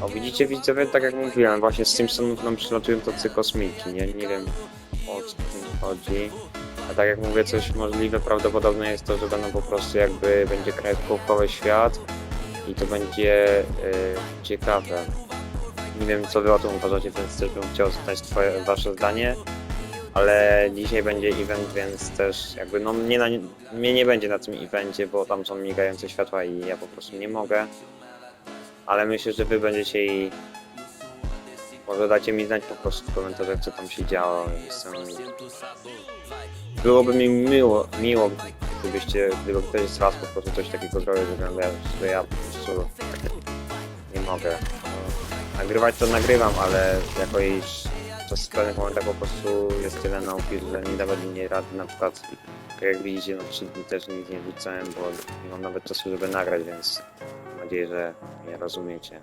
O, widzicie widzowie, tak jak mówiłem, właśnie z Simpsonów nam przylatują tacy kosmiki, nie? Nie wiem o co tym chodzi. A tak jak mówię, coś możliwe, prawdopodobne jest to, że będą po prostu jakby, będzie kreskówkowy świat i to będzie y, ciekawe. Nie wiem co wy o tym uważacie, więc też bym chciał znać twoje, wasze zdanie. Ale dzisiaj będzie event, więc też jakby no mnie, na, mnie nie będzie na tym evencie, bo tam są migające światła i ja po prostu nie mogę. Ale myślę, że wy będziecie i może dacie mi znać po prostu w komentarzach co tam się działo. Jestem... Byłoby mi miło, miło gdybyście, gdyby ktoś z was po prostu coś takiego zrobił, że ja, po prostu nie mogę. Nagrywać to nagrywam, ale jako iż czas w pewnych momentach po prostu jest tyle nauki, że nie nawet nie rady na przykład tak jak widzicie no trzy dni też nic nie wrzucałem, bo nie mam nawet czasu żeby nagrać, więc mam nadzieję, że mnie rozumiecie.